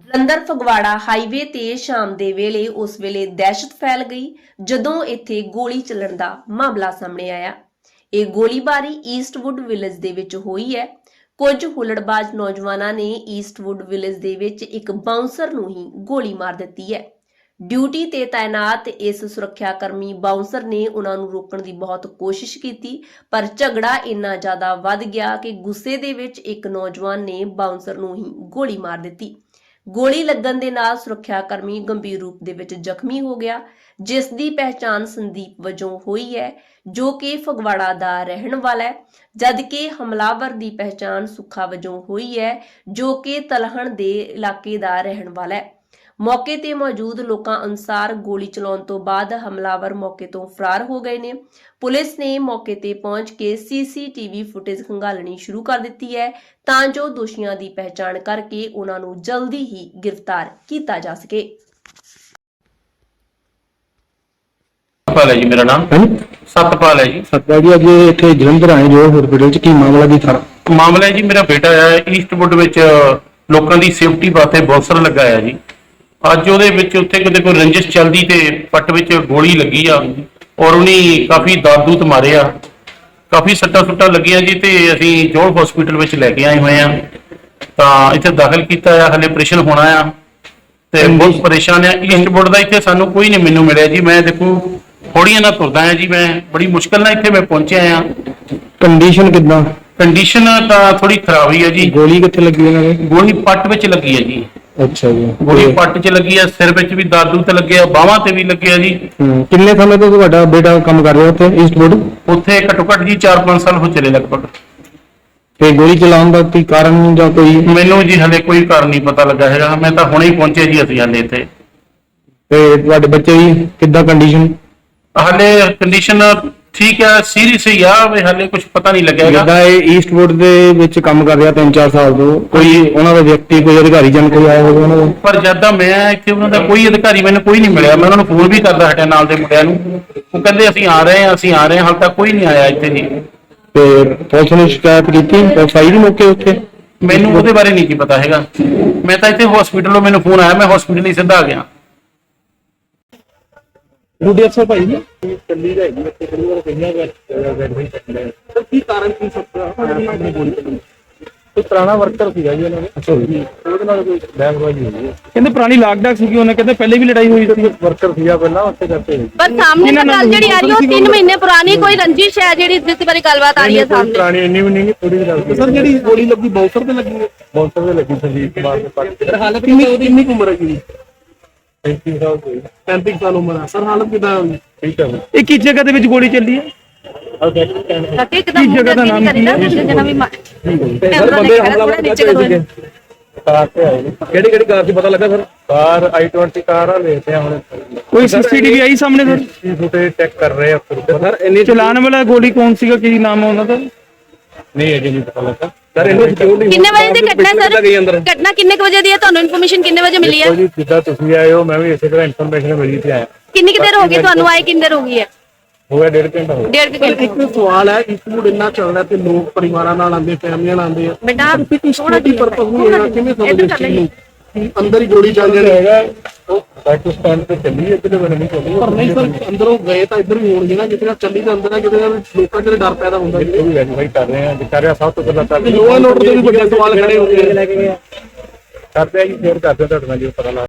Jalandhar Phagwara highway ਤੇ ਸ਼ਾਮ ਦੇ ਵੇਲੇ ਉਸ ਵੇਲੇ ਦਹਿਸ਼ਤ ਫੈਲ ਗਈ, ਜਦੋਂ ਇੱਥੇ ਗੋਲੀ ਚੱਲਣ ਦਾ ਮਾਮਲਾ ਸਾਹਮਣੇ ਆਇਆ। ਇਹ ਗੋਲੀਬਾਰੀ ਈਸਟਵੁੱਡ ਵਿਲੇਜ ਦੇ ਵਿੱਚ ਹੋਈ ਹੈ। ਕੁਝ ਹੁਲੜਬਾਜ਼ ਨੌਜਵਾਨਾਂ ਨੇ ਈਸਟਵੁੱਡ ਵਿਲੇਜ ਦੇ ਵਿੱਚ ਇੱਕ ਬਾਉਂਸਰ ਨੂੰ ਹੀ ਗੋਲੀ ਮਾਰ ਦਿੱਤੀ ਹੈ। ਡਿਊਟੀ ਤੇ ਤਾਇਨਾਤ ਇਸ ਸੁਰੱਖਿਆ ਕਰਮੀ ਬਾਉਂਸਰ ਨੇ ਉਹਨਾਂ ਨੂੰ ਰੋਕਣ ਦੀ ਬਹੁਤ ਕੋਸ਼ਿਸ਼ ਕੀਤੀ, ਪਰ ਝਗੜਾ ਇੰਨਾ ਜ਼ਿਆਦਾ ਵੱਧ ਗਿਆ ਕਿ ਗੁੱਸੇ ਦੇ ਵਿੱਚ ਇੱਕ ਨੌਜਵਾਨ ਨੇ ਬਾਉਂਸਰ ਨੂੰ ਹੀ ਗੋਲੀ ਮਾਰ ਦਿੱਤੀ। ਗੋਲੀ ਲੱਗਣ ਦੇ ਨਾਲ ਸੁਰੱਖਿਆ ਕਰਮੀ ਗੰਭੀਰ ਰੂਪ ਦੇ ਵਿੱਚ ਜ਼ਖਮੀ ਹੋ ਗਿਆ, ਜਿਸ ਦੀ ਪਹਿਚਾਣ ਸੰਦੀਪ ਵਜੋਂ ਹੋਈ ਹੈ, ਜੋ ਕਿ ਫਗਵਾੜਾ ਦਾ ਰਹਿਣ ਵਾਲਾ ਹੈ, ਜਦਕਿ ਹਮਲਾਵਰ ਦੀ ਪਹਿਚਾਣ ਸੁੱਖਾ ਵਜੋਂ ਹੋਈ ਹੈ, ਜੋ ਕਿ ਤਲਹਣ ਦੇ ਇਲਾਕੇ ਦਾ ਰਹਿਣ ਵਾਲਾ ਹੈ। ਮੌਕੇ ਤੇ ਮੌਜੂਦ ਲੋਕਾਂ ਅਨੁਸਾਰ ਗੋਲੀ ਚਲਾਉਣ ਤੋਂ ਬਾਅਦ ਹਮਲਾਵਰ ਮੌਕੇ ਤੋਂ ਫਰਾਰ ਹੋ ਗਏ ਨੇ। ਪੁਲਿਸ ਨੇ ਮੌਕੇ ਤੇ ਪਹੁੰਚ ਕੇ ਸੀਸੀਟੀਵੀ ਫੁਟੇਜ ਖੰਗਾਲਣੀ ਸ਼ੁਰੂ ਕਰ ਦਿੱਤੀ ਹੈ ਤਾਂ ਜੋ ਦੋਸ਼ੀਆਂ ਦੀ ਪਹਿਚਾਣ ਕਰਕੇ ਉਹਨਾਂ ਨੂੰ ਜਲਦੀ ਹੀ ਗ੍ਰਿਫਤਾਰ ਕੀਤਾ ਜਾ ਸਕੇ। ਸਤਪਾਲ ਹੈ ਜੀ ਮੇਰਾ ਨਾਮ। ਹਾਂਜੀ। ਸਤਪਾਲ ਹੈ ਜੀ। ਸਤਿਆ ਜੀ ਅੱਜ ਇੱਥੇ ਜਲੰਧਰ ਆਏ ਜੋ ਹਸਪੀਟਲ ਚ ਕੀ ਮਾਮਲਾ ਕੀ ਥਾ ਮਾਮਲਾ ਹੈ ਜੀ ਮੇਰਾ ਬੇਟਾ ਹੈ ਈਸਟਵੁੱਡ ਵਿੱਚ ਲੋਕਾਂ ਦੀ ਸੇਫਟੀ ਵਾਸਤੇ ਬੌਸਰ ਲਗਾਇਆ ਜੀ। ਅੱਜ ਉਹਦੇ ਵਿੱਚ ਉੱਥੇ ਕਿਤੇ ਕੋਈ ਰੰਜਿਸ਼ ਚੱਲਦੀ ਤੇ ਪੱਟ ਵਿੱਚ ਗੋਲੀ ਲੱਗੀ ਆ ਔਰ ਉਹਨੇ ਕਾਫੀ ਦਾਦੂਤ ਮਾਰਿਆ ਕਾਫੀ ਸੱਟਾਂ ਸੁੱਟਾਂ ਲੱਗੀਆਂ ਜੀ ਤੇ ਅਸੀਂ ਜੋਲ ਹਸਪੀਟਲ ਵਿੱਚ ਲੈ ਕੇ ਆਏ ਹੋਏ ਆ। ਤਾਂ ਇੱਥੇ ਦਾਖਲ ਕੀਤਾ ਆ ਹਲੇ ਆਪਰੇਸ਼ਨ ਹੋਣਾ ਆ। ਤੇ ਬਹੁਤ ਪਰੇਸ਼ਾਨ ਆ। ਈਸਟਵੁੱਡ ਦਾ ਇੱਥੇ ਸਾਨੂੰ ਕੋਈ ਨਹੀਂ ਮੈਨੂੰ ਮਿਲਿਆ ਜੀ। ਮੈਂ ਦੇਖੋ ਥੋੜੀਆਂ ਨਾਲ ਤੁਰਦਾ ਆ ਜੀ ਮੈਂ। ਬੜੀ ਮੁਸ਼ਕਲ ਨਾਲ ਇੱਥੇ ਮੈਂ ਪਹੁੰਚਿਆ ਆ। ਕੰਡੀਸ਼ਨ ਕਿਦਾਂ? ਕੰਡੀਸ਼ਨ ਤਾਂ ਥੋੜੀ ਖਰਾਬ ਹੀ ਹੈ ਜੀ। ਗੋਲੀ ਕਿੱਥੇ ਲੱਗੀ ਇਹਨਾਂ ਗੋਲੀ ਪੱਟ ਵਿੱਚ ਲੱਗੀ ਹੈ ਜੀ। ਅੱਛਾ ਜੀ। ਗੋਲੀ ਪੱਟ 'ਚ ਲੱਗੀ ਹੈ ਸਿਰ ਵਿੱਚ ਵੀ ਦਾਦੂ ਤੇ ਲੱਗਿਆ ਬਾਹਾਂ ਤੇ ਵੀ ਲੱਗਿਆ ਜੀ। ਹੂੰ। ਕਿੰਨੇ ਸਮੇਂ ਤੋਂ ਤੁਹਾਡਾ ਬੇਟਾ ਕੰਮ ਕਰ ਰਿਹਾ ਉੱਥੇ ਈਸਟਵੁੱਡ ਉੱਥੇ ਘੱਟੋ ਘੱਟ ਜੀ 4-5 ਸਾਲ ਹੋ ਚਲੇ ਲਗਭਗ। ਤੇ ਗੋਲੀ ਚਲਾਉਣ ਦਾ ਕੋਈ ਕਾਰਨ ਜਾਂ ਕੋਈ ਮੈਨੂੰ ਜੀ ਹਲੇ ਕੋਈ ਕਾਰਨ ਨਹੀਂ ਪਤਾ ਲੱਗਾ ਹੈਗਾ ਮੈਂ ਤਾਂ ਹੁਣੇ ਹੀ ਪਹੁੰਚੇ ਜੀ ਅਸੀਂ ਹਲੇ ਇੱਥੇ। ਤੇ ਤੁਹਾਡੇ ਬੱਚੇ ਦੀ ਕਿੱਦਾਂ ਕੰਡੀਸ਼ਨ ਹਲੇ ਕੰਡੀਸ਼ਨ ਠੀਕ ਹੈ ਸੀਰੀਅਸ ਹੀ ਆ ਵੀ ਹਲੇ ਕੁਝ ਪਤਾ ਨਹੀਂ ਲੱਗਿਆ ਹੈਗਾ। ਜਿੱਦਾਂ ਇਹ ਈਸਟਵੁੱਡ ਦੇ ਵਿੱਚ ਕੰਮ ਕਰ ਰਿਹਾ 3-4 ਸਾਲ ਤੋਂ ਕੋਈ ਉਹਨਾਂ ਦਾ ਵਿਅਕਤੀ ਕੋਈ ਅਧਿਕਾਰੀ ਜਨ ਕੋਈ ਆਇਆ ਹੋਵੇ ਉਹਨਾਂ ਦਾ? ਪਰ ਜਦ ਮੈਂ ਇੱਥੇ ਉਹਨਾਂ ਦਾ ਕੋਈ ਅਧਿਕਾਰੀ ਮੈਨੂੰ ਕੋਈ ਨਹੀਂ ਮਿਲਿਆ ਮੈਂ ਉਹਨਾਂ ਨੂੰ ਫੋਨ ਵੀ ਕਰਦਾ ਹਟਿਆ ਨਾਲ ਦੇ ਮੁੰਡਿਆਂ ਨੂੰ। ਉਹ ਕਹਿੰਦੇ ਅਸੀਂ ਆ ਰਹੇ ਹਾਂ ਅਸੀਂ ਆ ਰਹੇ ਹਾਂ ਹਾਲ ਤੱਕ ਕੋਈ ਨਹੀਂ ਆਇਆ ਇੱਥੇ ਜੀ। ਤੇ ਪੁਲਿਸ ਨੇ ਸ਼ਿਕਾਇਤ ਕੀਤੀ ਪੁਲਿਸ ਆਈ ਦੀ ਮੌਕੇ ਉੱਤੇ ਮੈਨੂੰ ਉਹਦੇ ਬਾਰੇ ਨਹੀਂ ਕੀ ਪਤਾ ਹੈਗਾ। ਮੈਂ ਤਾਂ ਇੱਥੇ ਹਸਪੀਟਲੋਂ ਮੈਨੂੰ ਫੋਨ ਆਇਆ ਮੈਂ ਹਸਪੀਟਲ ਹੀ ਸਿੱਧਾ ਆ ਗਿਆ। ਡਿਊਟੀ ਅਫਸਰ ਭਾਈ ਜੀ। ਚੱਲੀ ਦਾ ਹੈਗੀ ਇੱਥੇ ਥੋੜੀ ਵਾਰ ਕਈਆਂ ਦਾ? ਚੱਲਿਆ ਸਰ ਕੀ ਕਾਰਨ ਕੀ ਸਕਦਾ ਆਪਣੀ ਗੋਲੀ ਚੱਲਣ ਦਾ? ਕੋਈ ਪੁਰਾਣਾ ਵਰਕਰ ਸੀਗਾ ਜੀ ਉਹਨਾਂ ਦੇ? ਉਹਦੇ ਨਾਲ ਕੋਈ ਬਹਿਸਬਾਜ਼ੀ ਹੋਈ ਹੈ। ਕਹਿੰਦੇ ਪੁਰਾਣੀ ਲਾਕਡਾਊਨ ਸੀਗੀ ਉਹਨੇ ਕਹਿੰਦੇ ਪਹਿਲੇ ਵੀ ਲੜਾਈ ਹੋਈ ਸੀ। ਵਰਕਰ ਸੀਗਾ ਪਹਿਲਾਂ ਉੱਥੇ ਕਰਕੇ ਪਰ ਸਾਹਮਣੇ ਤਾਂ ਗੱਲ ਜਿਹੜੀ ਆ ਰਹੀ ਉਹ 3 ਮਹੀਨੇ ਪੁਰਾਣੀ ਕੋਈ ਰੰਜਿਸ਼ ਹੈ ਜਿਹੜੀ ਜਿਸ ਬਾਰੇ ਗੱਲਬਾਤ ਆ ਰਹੀ ਹੈ ਕੋਈ ਸਾਹਮਣੇ? ਪੁਰਾਣੀ ਇੰਨੀ ਵੀ ਨਹੀਂ ਥੋੜੀ ਜਿਹੀ ਗੱਲ ਸਰ ਜਿਹੜੀ ਗੋਲੀ ਲੱਗੀ ਬਾਉਂਸਰ ਤੇ ਲੱਗੀ ਬੌਂਸਰ ਦੇ ਲੱਗੀ ਸੰਜੀਤ ਕੁਮਾਰ ਦੇ ਪੱਟ ਤੇ ਹਾਲਤ ਕਿੰਨੀ ਕਿੰਨੀ ਉਮਰ ਹੈ ਜੀ? 35 ਸਾਲ ਹੋਈ 35 ਸਾਲ ਉਮਰ ਹੈ ਸਰ ਹਾਲਤ ਕਿਦਾਂ ਠੀਕ ਹੈ ਇਹ ਕਿਸ ਜਗ੍ਹਾ ਦੇ ਵਿੱਚ ਗੋਲੀ ਚੱਲੀ ਹੈ? ਆ ਸੱਤੇ ਇੱਕਦਮ ਜਗ੍ਹਾ ਦਾ ਨਾਮ ਕੀ ਹੈ? ਜਨਾ ਵੀ ਮਾ- ਸਰ ਬੰਦੇ ਹਮਲਾਵਰ ਨੀਚੇ ਕਿਹੜੇ ਕਰੋ ਸੀਗੇ ਕਾਰ ਤੇ ਆਏ ਨੇ। ਕਿਹੜੀ ਕਿਹੜੀ ਕਾਰ ਸੀ ਪਤਾ ਲੱਗਾ ਸਰ? ਕਾਰ i20 ਕਾਰ ਆ ਲੈਤੇ ਆ ਹੁਣ। ਕੋਈ ਸੀਸੀਟੀਵੀ ਆਈ ਸਾਹਮਣੇ ਸਰ? ਇਹ ਫੁਟੇਜ ਚੈੱਕ ਕਰ ਰਹੇ ਆ ਫਿਰ ਸਰ ਇੰਨੀ ਚਲਾਨ ਵਾਲਾ ਗੋਲੀ ਕੌਣ ਸੀਗਾ? ਕੀ ਨਾਮ ਹੈ ਉਹਨਾਂ ਦਾ? ਨਹੀਂ ਅਜੇ ਨਹੀਂ ਪਤਾ ਲੱਗਾ। ਸਰ ਇਹਨੂੰ ਸਿਕਿਉਰਿਟੀ ਕਿੰਨੇ ਵਜੇ ਦੀ ਘਟਨਾ ਸਰ ਘਟਨਾ ਕਿੰਨੇ ਕੁ ਵਜੇ ਦੀ ਹੈ? ਤੁਹਾਨੂੰ ਇਨਫੋਰਮੇਸ਼ਨ ਕਿੰਨੇ ਵਜੇ ਮਿਲੀ ਹੈ? ਜੀ ਜਿੱਦਾਂ ਤੁਸੀਂ ਆਏ ਹੋ ਮੈਂ ਵੀ ਇਸੇ ਤਰ੍ਹਾਂ ਇਨਫੋਰਮੇਸ਼ਨ ਮਿਲੀ ਤੇ ਆਇਆ। ਕਿੰਨੀ ਕੁ ਦੇਰ ਹੋ ਗਈ ਤੁਹਾਨੂੰ ਆਏ? ਕਿੰਨੀ ਦੇਰ ਹੋ ਗਈ ਹੈ? ਹੋ ਗਿਆ ਡੇਢ ਘੰਟਾ ਹੋ ਗਿਆ। ਡੇਢ ਘੰਟੇ। ਇੱਕ ਸਵਾਲ ਹੈ ਇਸਮੂਡ ਇੰਨਾ ਚੱਲਦਾ ਤੇ ਲੋਕ ਪਰਿਵਾਰਾਂ ਨਾਲ ਆਉਂਦੇ ਫੈਮਲੀਆਂ ਨਾਲ ਆਉਂਦੇ ਆ। ਬੇਟਾ ਸਿਕਿਉਰਿਟੀ ਪਰਪਸ ਨਹੀਂ ਹੈਗਾ ਕਿਵੇਂ ਸਮਝਦੇ ਇਸ ਨੂੰ ਕਿ ਅੰਦਰ ਹੀ ਗੋਲੀ ਚੱਲ ਜਾਣੀ। ਹੈਗਾ। ਉਹ ਬੈਕ ਸਟੈਂਡ ਤੇ ਚੱਲੀ ਇੱਧਰ ਬਣੇ ਨਹੀਂ ਚੱਲੀ ਪਰ ਨਹੀਂ ਸਰ ਅੰਦਰੋਂ ਗਏ ਤਾਂ ਇੱਧਰ ਵੀ ਹੋਣਗੇ ਨਾ ਜਿੱਥੇ ਨਾਲ ਚੱਲੀ ਤਾਂ ਅੰਦਰ ਆ ਕਿਤੇ ਨਾਲ ਲੋਕਾਂ 'ਚ ਡਰ ਪੈਦਾ ਹੁੰਦਾ ਜੀ ਵੀ ਵੈਰੀਫਾਈ ਕਰ ਰਹੇ ਆ ਰਿਹਾ ਸਭ ਤੋਂ ਪਹਿਲਾਂ ਤਾਂ ਲੋਅ ਨੋਟ ਦੇ ਵੀ ਵੱਡੇ ਸਵਾਲ ਖੜੇ ਹੋ ਗਏ। ਕਰਦੇ ਆ ਜੀ ਸ਼ੇਅਰ ਕਰਦੇ ਤੁਹਾਡੇ ਨਾਲ ਜੀ ਪਤਾ ਲੱਗ